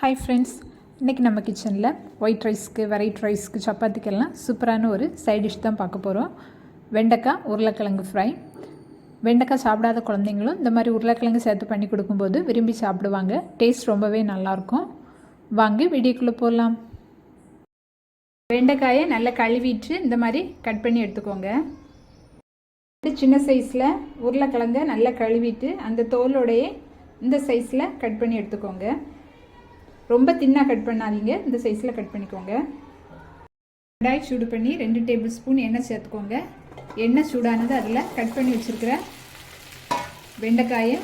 Hi friends இன்றைக்கி நம்ம கிச்சனில் ஒயிட் ரைஸ்க்கு வெரைட் ரைஸ்க்கு சப்பாத்திக்கெல்லாம் சூப்பரான ஒரு சைட் டிஷ் தான் பார்க்க போகிறோம் வெண்டைக்காய் உருளைக்கிழங்கு ஃப்ரை வெண்டைக்காய் சாப்பிடாத குழந்தைங்களும் இந்த மாதிரி உருளைக்கிழங்கு சேர்த்து பண்ணி கொடுக்கும்போது விரும்பி சாப்பிடுவாங்க. டேஸ்ட் ரொம்பவே நல்லாயிருக்கும். வாங்க வீடியோக்குள்ளே போகலாம் வெண்டைக்காயை நல்லா கழுவிட்டு இந்த மாதிரி கட் பண்ணி எடுத்துக்கோங்க. சின்ன சைஸில் உருளைக்கிழங்க நல்லா கழுவிட்டு அந்த தோலோடையே இந்த சைஸில் கட் பண்ணி எடுத்துக்கோங்க. ரொம்ப தின்னாக கட் பண்ணாதீங்க. இந்த சைஸில் கட் பண்ணிக்கோங்க. கடாய் சூடு பண்ணி ரெண்டு டேபிள் ஸ்பூன் எண்ணெய் சேர்த்துக்கோங்க. எண்ணெய் சூடானது அதில் கட் பண்ணி வச்சுருக்கிற வெண்டைக்காயை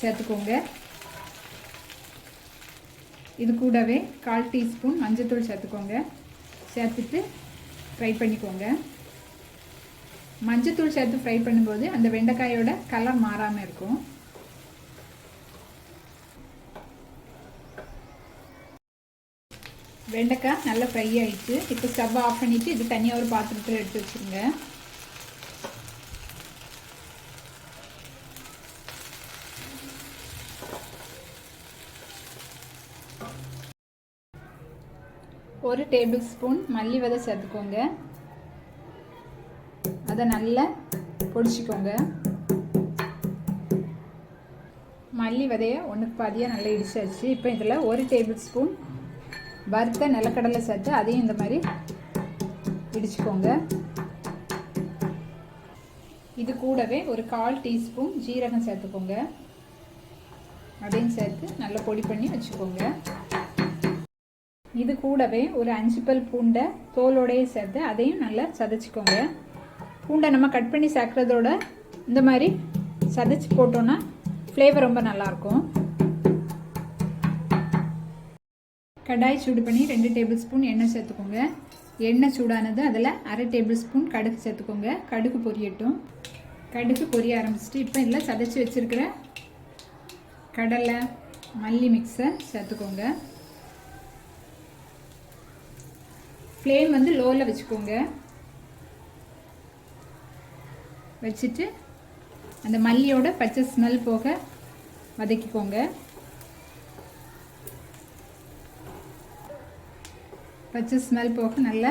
சேர்த்துக்கோங்க. இது கூடவே கால் டீஸ்பூன் மஞ்சத்தூள் சேர்த்துக்கோங்க. சேர்த்துட்டு ஃப்ரை பண்ணிக்கோங்க. மஞ்சத்தூள் சேர்த்து ஃப்ரை பண்ணும்போது அந்த வெண்டைக்காயோட கலர் மாறாமல் இருக்கும். வெண்டைக்காய் நல்லா ஃப்ரை ஆகிடுச்சு இப்போ ஸ்டவ் ஆஃப் பண்ணிவிட்டு இது தனியாக ஒரு பாத்திரத்தில் எடுத்து வச்சுருங்க. ஒரு டேபிள் ஸ்பூன் மல்லி விதை சேர்த்துக்கோங்க. அதை நல்லா பொடிச்சிக்கோங்க. மல்லி விதையை ஒன்றுக்கு பாதியாக நல்லா இடிச்சாச்சு. இப்போ இதில் ஒரு டேபிள் ஸ்பூன் வறுத்த நிலக்கடலை சேர்த்து அதையும் இந்த மாதிரி இடிச்சுக்கோங்க. இது கூடவே ஒரு கால் டீஸ்பூன் ஜீரகம் சேர்த்துக்கோங்க. அதையும் சேர்த்து நல்லா பொடி பண்ணி வச்சுக்கோங்க. இது கூடவே ஒரு அஞ்சு பல் பூண்டை தோலோடையே சேர்த்து அதையும் நல்லா சதைச்சிக்கோங்க. பூண்டை நம்ம கட் பண்ணி சேர்க்குறதோட இந்த மாதிரி சதைச்சி போட்டோன்னா ஃப்ளேவர் ரொம்ப நல்லாயிருக்கும் கடாய் சூடு பண்ணி ரெண்டு டேபிள் ஸ்பூன் எண்ணெய் சேர்த்துக்கோங்க. எண்ணெய் சூடானது அதில் அரை டேபிள் ஸ்பூன் கடுகு சேர்த்துக்கோங்க. கடுகு பொரியட்டும். கடுகு பொரிய ஆரம்பிச்சிட்டு இப்போ இதில் சதைச்சி வச்சுருக்கிற கடலை மல்லி மிக்ஸை சேர்த்துக்கோங்க. ஃப்ளேம் வந்து லோவில் வச்சுக்கோங்க. வச்சுட்டு அந்த மல்லியோட பச்சை ஸ்மெல் போக வதக்கிக்கோங்க. பச்சை ஸ்மெல் போக நல்லா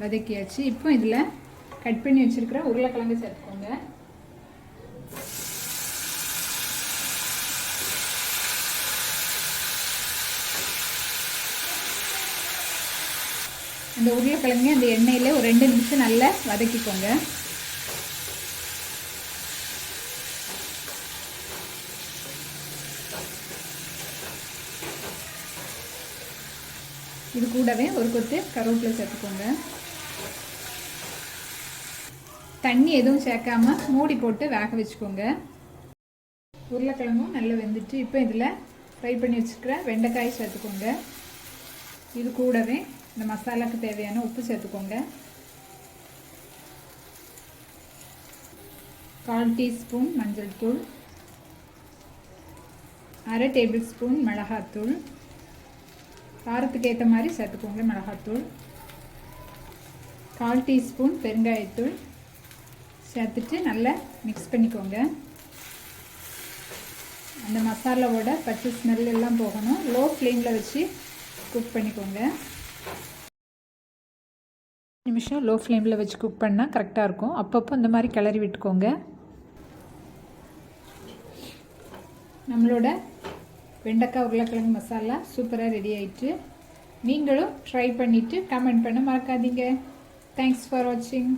வதக்கியாச்சு. இப்போ இதில் கட் பண்ணி வச்சுருக்கிற உருளைக்கிழங்கு சேர்த்துக்கோங்க. அந்த உருளைக்கிழங்கு அந்த எண்ணெயில் ஒரு ரெண்டு நிமிஷம் நல்லா வதக்கிக்கோங்க. இது கூடவே ஒரு கொத்து கருவேப்பிலை சேர்த்துக்கோங்க. தண்ணி எதுவும் சேர்க்காம மூடி போட்டு வேக வச்சுக்கோங்க. உருளைக்கிழங்கும் நல்லா வெந்துட்டு இப்போ இதில் ஃப்ரை பண்ணி வச்சுக்கிற வெண்டைக்காய் சேர்த்துக்கோங்க. இது கூடவே இந்த மசாலாவுக்கு தேவையான உப்பு சேர்த்துக்கோங்க. கால் டீஸ்பூன் மஞ்சள் தூள். அரை டேபிள் ஸ்பூன் மிளகாத்தூள். காரத்துக்கு ஏற்ற மாதிரி சேர்த்துக்கோங்க மிளகாத்தூள். கால் டீஸ்பூன் பெருங்காயத்தூள் சேர்த்துட்டு நல்லா மிக்ஸ் பண்ணிக்கோங்க. அந்த மசாலாவோட பச்சை ஸ்மெல் எல்லாம் போகணும். லோ ஃப்ளேமில் வச்சு குக் பண்ணிக்கோங்க. நிமிஷம் லோ ஃப்ளேமில் வச்சு குக் பண்ணால் கரெக்டாக இருக்கும். அப்பப்போ இந்த மாதிரி கிளறி விட்டுக்கோங்க. நம்மளோட வெண்டைக்காய் உருளைக்கிழங்கு மசாலா சூப்பராக ரெடி ஆயிட்டு நீங்களும் ட்ரை பண்ணிவிட்டு கமெண்ட் பண்ண மறக்காதீங்க. தேங்க்ஸ் ஃபார் வாட்சிங்